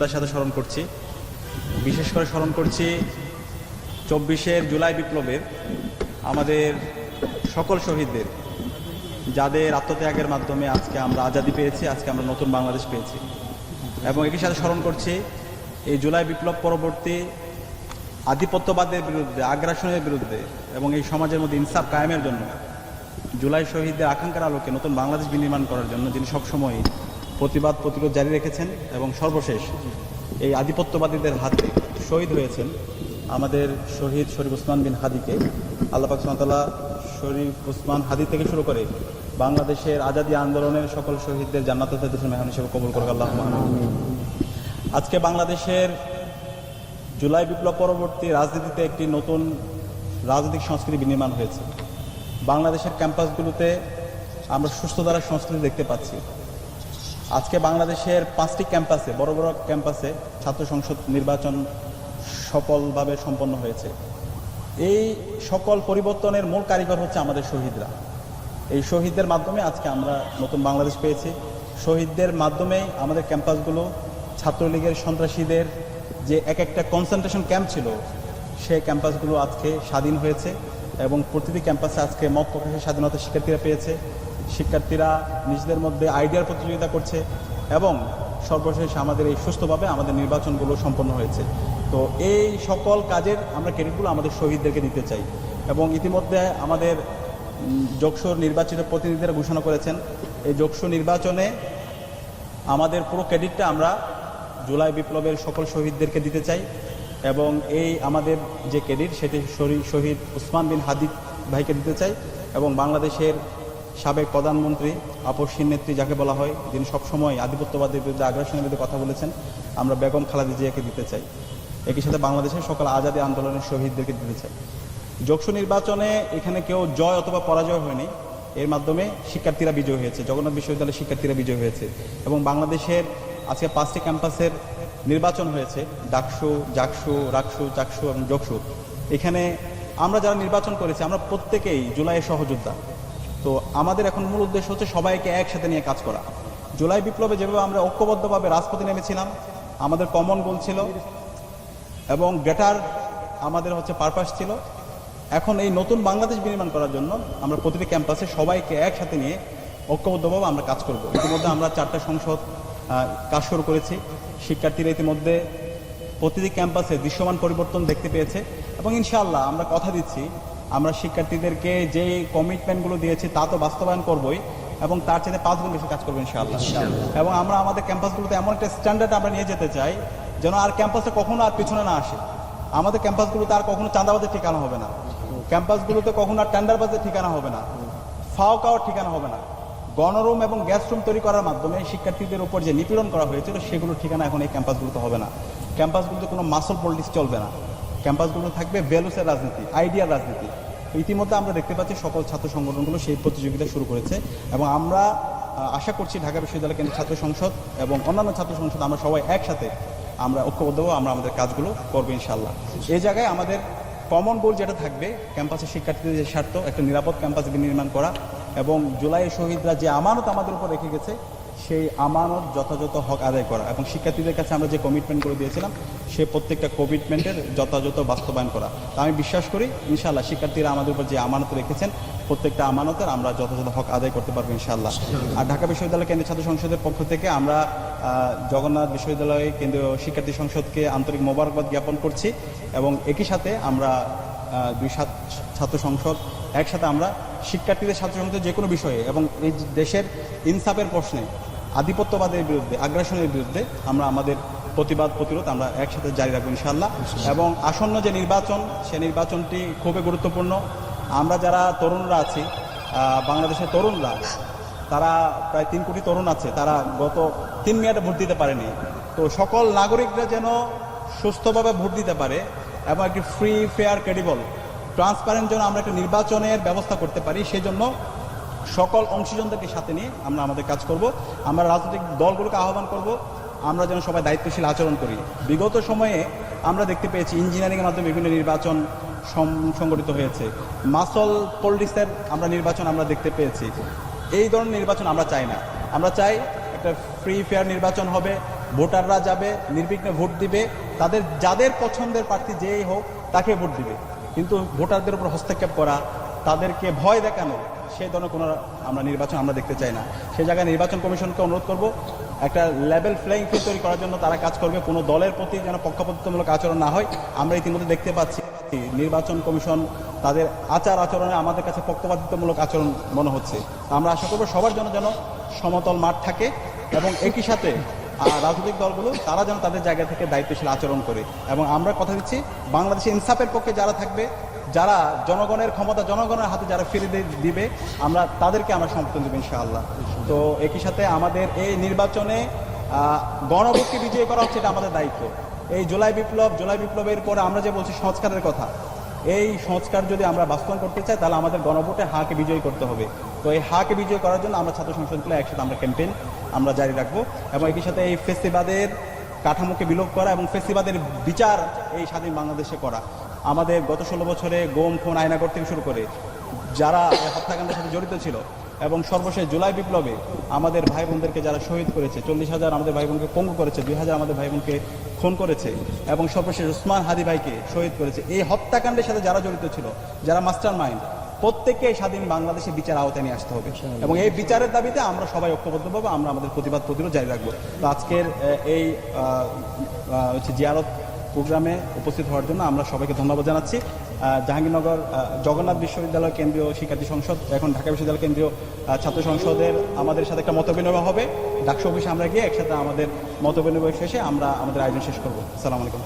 তার সাথে স্মরণ করছি। বিশেষ করে স্মরণ করছি চব্বিশের জুলাই বিপ্লবের আমাদের সকল শহীদদের, যাদের আত্মত্যাগের মাধ্যমে আজকে আমরা আজাদি পেয়েছি, আজকে আমরা নতুন বাংলাদেশ পেয়েছি। এবং একই সাথে স্মরণ করছি এই জুলাই বিপ্লব পরবর্তী আধিপত্যবাদের বিরুদ্ধে, আগ্রাসনের বিরুদ্ধে এবং এই সমাজের মধ্যে ইনসাফ কায়েমের জন্য জুলাই শহীদদের আকাঙ্ক্ষার আলোকে নতুন বাংলাদেশ বিনির্মাণ করার জন্য যিনি সবসময় প্রতিবাদ প্রতিরোধ জারি রেখেছেন এবং সর্বশেষ এই আধিপত্যবাদীদের হাতে শহীদ হয়েছেন আমাদের শহীদ শরীফ উসমান বিন হাদিকে। আল্লাহ পাক সামতাল্লাহ শরীফ উসমান হাদি থেকে শুরু করে বাংলাদেশের আজাদী আন্দোলনের সকল শহীদদের জান্নাত মেহমান হিসেবে কবুল করুক আল্লাহ আজকে বাংলাদেশের জুলাই বিপ্লব পরবর্তী রাজনীতিতে একটি নতুন রাজনৈতিক সংস্কৃতি বিনির্মাণ হয়েছে। বাংলাদেশের ক্যাম্পাসগুলোতে আমরা সুস্থ ধারা সংস্কৃতি দেখতে পাচ্ছি। আজকে বাংলাদেশের পাঁচটি ক্যাম্পাসে, বড় বড় ক্যাম্পাসে ছাত্র সংসদ নির্বাচন সফলভাবে সম্পন্ন হয়েছে। এই সকল পরিবর্তনের মূল কারিগর হচ্ছে আমাদের শহীদরা। এই শহীদদের মাধ্যমে আজকে আমরা নতুন বাংলাদেশ পেয়েছি। শহীদদের মাধ্যমে আমাদের ক্যাম্পাসগুলো, ছাত্রলীগের সন্ত্রাসীদের যে এক একটা কনসেন্ট্রেশন ক্যাম্প ছিল সে ক্যাম্পাসগুলো আজকে স্বাধীন হয়েছে এবং প্রতিটি ক্যাম্পাসে আজকে মত প্রকাশের স্বাধীনতা শিক্ষার্থীরা পেয়েছে। শিক্ষার্থীরা নিজেদের মধ্যে আইডিয়ার প্রতিযোগিতা করছে এবং সর্বশেষ আমাদের এই সুস্থভাবে আমাদের নির্বাচনগুলো সম্পন্ন হয়েছে। তো এই সকল কাজের আমরা ক্রেডিটগুলো আমাদের শহীদদেরকে দিতে চাই এবং ইতিমধ্যে আমাদের যোগসুর নির্বাচিত প্রতিনিধিরা ঘোষণা করেছেন, এই যোগসু নির্বাচনে আমাদের পুরো ক্রেডিটটা আমরা জুলাই বিপ্লবের সকল শহীদদেরকে দিতে চাই এবং এই আমাদের যে ক্রেডিট সেটি শহীদ উসমান বিন হাদিদ ভাইকে দিতে চাই এবং বাংলাদেশের সাবেক প্রধানমন্ত্রী, আপসীন নেত্রী যাকে বলা হয়, যিনি সবসময় আধিপত্যবাদের বিরুদ্ধে আগ্রাসনের বিরুদ্ধে কথা বলেছেন, আমরা বেগম খালাদি জিয়াকে দিতে চাই। একই সাথে বাংলাদেশের সকল আজাদী আন্দোলনের শহীদদেরকে দিতে চাই। যোগসু নির্বাচনে এখানে কেউ জয় অথবা পরাজয় হয়নি। এর মাধ্যমে শিক্ষার্থীরা বিজয় হয়েছে, জগন্নাথ বিশ্ববিদ্যালয়ের শিক্ষার্থীরা বিজয় হয়েছে এবং বাংলাদেশের আজকে পাঁচটি ক্যাম্পাসের নির্বাচন হয়েছে, ডাকসু, জাকসু, রাকসু, চাকসু এবং যোগসু এখানে আমরা যারা নির্বাচন করেছি, আমরা প্রত্যেকেই জুলাইয়ের সহযোদ্ধা। তো আমাদের এখন মূল উদ্দেশ্য হচ্ছে সবাইকে একসাথে নিয়ে কাজ করা। জুলাই বিপ্লবে যেভাবে আমরা ঐক্যবদ্ধভাবে রাজপথে নেমেছিলাম, আমাদের কমন গোল ছিল এবং গ্রেটার আমাদের হচ্ছে পারপাস ছিল। এখন এই নতুন বাংলাদেশ বিনির্মাণ করার জন্য আমরা প্রতিটি ক্যাম্পাসে সবাইকে একসাথে নিয়ে ঐক্যবদ্ধভাবে আমরা কাজ করব। ইতিমধ্যে আমরা চারটা সংসদ কাজ শুরু করেছি। শিক্ষার্থীরা ইতিমধ্যে প্রতিটি ক্যাম্পাসে দৃশ্যমান পরিবর্তন দেখতে পেয়েছে এবং ইনশাআল্লাহ আমরা কথা দিচ্ছি আমরা শিক্ষার্থীদেরকে যে কমিটমেন্টগুলো দিয়েছি তা তো বাস্তবায়ন করবই এবং তার চেয়ে পাঁচ গুণ বেশি কাজ করব ইনশাআল্লাহ। এবং আমরা আমাদের ক্যাম্পাসগুলোতে এমন একটা স্ট্যান্ডার্ড আমরা নিয়ে যেতে চাই যেন আর ক্যাম্পাসে কখনো আর পিছনে না আসে। আমাদের ক্যাম্পাসগুলোতে আর কখনো চাঁদাবাজের ঠিকানা হবে না। ক্যাম্পাসগুলোতে কখনো আর টেন্ডারবাজের ঠিকানা হবে না। ফাও কাওয়ার ঠিকানা হবে না। গণরুম এবং গ্যাস রুম তৈরি করার মাধ্যমে শিক্ষার্থীদের উপর যে নিপীড়ন করা হয়েছিল সেগুলোর ঠিকানা এখন এই ক্যাম্পাসগুলোতে হবে না। ক্যাম্পাসগুলোতে কোনো মাসল পলিটিক্স চলবে না। ক্যাম্পাসগুলো থাকবে ভ্যালুসের রাজনীতি আইডিয়ার রাজনীতি। ইতিমধ্যে আমরা দেখতে পাচ্ছি সকল ছাত্র সংগঠনগুলো সেই প্রতিযোগিতা শুরু করেছে এবং আমরা আশা করছি ঢাকা বিশ্ববিদ্যালয় কেন্দ্রীয় ছাত্র সংসদ এবং অন্যান্য ছাত্র সংসদ আমরা সবাই একসাথে আমরা ঐক্যবদ্ধ আমরা আমাদের কাজগুলো করব ইনশাল্লাহ এই জায়গায় আমাদের কমন গোল যেটা থাকবে ক্যাম্পাসের শিক্ষার্থীদের যে স্বার্থ, একটা নিরাপদ ক্যাম্পাস নির্মাণ করা এবং জুলাই শহীদরা যে আমানত আমাদের উপর রেখে গেছে সেই আমানত যথাযথ হক আদায় করা। এবং শিক্ষার্থীদের কাছে আমরা যে কমিটমেন্ট করে দিয়েছিলাম, সে প্রত্যেকটা কমিটমেন্টের যথাযথ বাস্তবায়ন করা। তা আমি বিশ্বাস করি ইনশাল্লাহ শিক্ষার্থীরা আমাদের উপর যে আমানত রেখেছেন, প্রত্যেকটা আমানতের আমরা যথাযথ হক আদায় করতে পারব ইনশাল্লাহ আর ঢাকা বিশ্ববিদ্যালয় কেন্দ্রীয় ছাত্র সংসদের পক্ষ থেকে আমরা জগন্নাথ বিশ্ববিদ্যালয় কেন্দ্রীয় শিক্ষার্থী সংসদকে আন্তরিক মোবারকবাদ জ্ঞাপন করছি এবং একই সাথে আমরা দুই সাত ছাত্র সংসদ, একসাথে আমরা শিক্ষার্থীদের, ছাত্র সংসদ যে কোনো বিষয়ে এবং এই দেশের ইনসাফের প্রশ্নে আধিপত্যবাদের বিরুদ্ধে আগ্রাসনের বিরুদ্ধে আমরা আমাদের প্রতিবাদ প্রতিরোধ আমরা একসাথে জারি রাখব ইনশাল্লাহ এবং আসন্ন যে নির্বাচন সে নির্বাচনটি খুবই গুরুত্বপূর্ণ। আমরা যারা তরুণরা আছি বাংলাদেশের তরুণরা তারা প্রায় তিন কোটি তরুণ আছে তারা গত তিন মেয়াদে ভোট দিতে পারেনি। তো সকল নাগরিকরা যেন সুস্থভাবে ভোট দিতে পারে এবং একটি ফ্রি ফেয়ার ক্রেডিবল ট্রান্সপারেন্ট যেন আমরা একটা নির্বাচনের ব্যবস্থা করতে পারি সেই জন্য সকল অংশীজনদেরকে সাথে নিয়ে আমরা আমাদের কাজ করব। আমরা রাজনৈতিক দলগুলোকে আহ্বান করব। আমরা যেন সবাই দায়িত্বশীল আচরণ করি। বিগত সময়ে আমরা দেখতে পেয়েছি ইঞ্জিনিয়ারিংয়ের মাধ্যমে বিভিন্ন নির্বাচন সংগঠিত হয়েছে। মাসল পলিটিক্সের আমরা নির্বাচন আমরা দেখতে পেয়েছি। এই ধরনের নির্বাচন আমরা চাই না। আমরা চাই একটা ফ্রি ফেয়ার নির্বাচন হবে। ভোটাররা যাবে, নির্বিঘ্নে ভোট দিবে। তাদের, যাদের পছন্দের প্রার্থী যেই হোক, তাকে ভোট দিবে। কিন্তু ভোটারদের উপর হস্তক্ষেপ করা, তাদেরকে ভয় দেখানো সেই ধরনের কোনো আমরা নির্বাচন আমরা দেখতে চাই না। সেই জায়গায় নির্বাচন কমিশনকে অনুরোধ করব, একটা লেভেল প্লেইং ফিল্ড তৈরি করার জন্য তারা কাজ করবে। কোনো দলের প্রতি যেন পক্ষপাতিত্বমূলক আচরণ না হয়। আমরা ইতিমধ্যে দেখতে পাচ্ছি নির্বাচন কমিশন তাদের আচার আচরণে আমাদের কাছে পক্ষপাতিত্বমূলক আচরণ মনে হচ্ছে। আমরা আশা করব সবার জন্য যেন সমতল মাঠ থাকে এবং একই সাথে রাজনৈতিক দলগুলো, তারা যেন তাদের জায়গা থেকে দায়িত্বশীল আচরণ করে। এবং আমরা কথা দিচ্ছি বাংলাদেশে ইনসাফের পক্ষে যারা থাকবে, যারা জনগণের ক্ষমতা জনগণের হাতে যারা ফিরে দিবে, আমরা তাদেরকে আমরা সমর্থন দেবো ইনশাআল্লাহ। তো একই সাথে আমাদের এই নির্বাচনে গণভোটকে বিজয়ী করা হচ্ছে, এটা আমাদের দায়িত্ব। এই জুলাই বিপ্লব, জুলাই বিপ্লবের পরে আমরা যে বলছি সংস্কারের কথা, এই সংস্কার যদি আমরা বাস্তবায়ন করতে চাই, তাহলে আমাদের গণভোটে হাকে বিজয়ী করতে হবে। তো এই হাকে বিজয় করার জন্য আমরা ছাত্র সংসদগুলো একসাথে আমরা ক্যাম্পেইন আমরা জারি রাখব এবং একই সাথে এই ফেস্টিভালের কাঠামোকে বিলোপ করা এবং ফেস্টিভালের বিচার এই স্বাধীন বাংলাদেশে করা। আমাদের গত ষোলো বছরে গোম, খুন আয়নাগর থেকে শুরু করে যারা এই হত্যাকাণ্ডের সাথে জড়িত ছিল এবং সর্বশেষ জুলাই বিপ্লবে আমাদের ভাই বোনদেরকে যারা শহীদ করেছে, চল্লিশ হাজার আমাদের ভাই বোনকে পঙ্গু করেছে, দুই হাজার আমাদের ভাই বোনকে খুন করেছে এবং সর্বশেষ উসমান হাদি ভাইকে শহীদ করেছে। এই হত্যাকাণ্ডের সাথে যারা জড়িত ছিল, যারা মাস্টার মাইন্ড প্রত্যেককে স্বাধীন বাংলাদেশে বিচার আওতায় নিয়ে আসতে হবে। এবং এই বিচারের দাবিতে আমরা সবাই ঐক্যবদ্ধভাবে আমরা আমাদের প্রতিবাদ প্রতিরোধ জারি রাখব। তো আজকের এই হচ্ছে জিয়ারত প্রোগ্রামে উপস্থিত হওয়ার জন্য আমরা সবাইকে ধন্যবাদ জানাচ্ছি। জাহাঙ্গীরনগর জগন্নাথ বিশ্ববিদ্যালয় কেন্দ্রীয় শিক্ষার্থী সংসদ এখন ঢাকা বিশ্ববিদ্যালয় কেন্দ্রীয় ছাত্র সংসদের আমাদের সাথে একটা মত বিনিময় হবে। ডাকসু অফিসে আমরা গিয়ে একসাথে আমাদের মত বিনিময় শেষে আমরা আমাদের আয়োজন শেষ করব। সালাম আলাইকুম।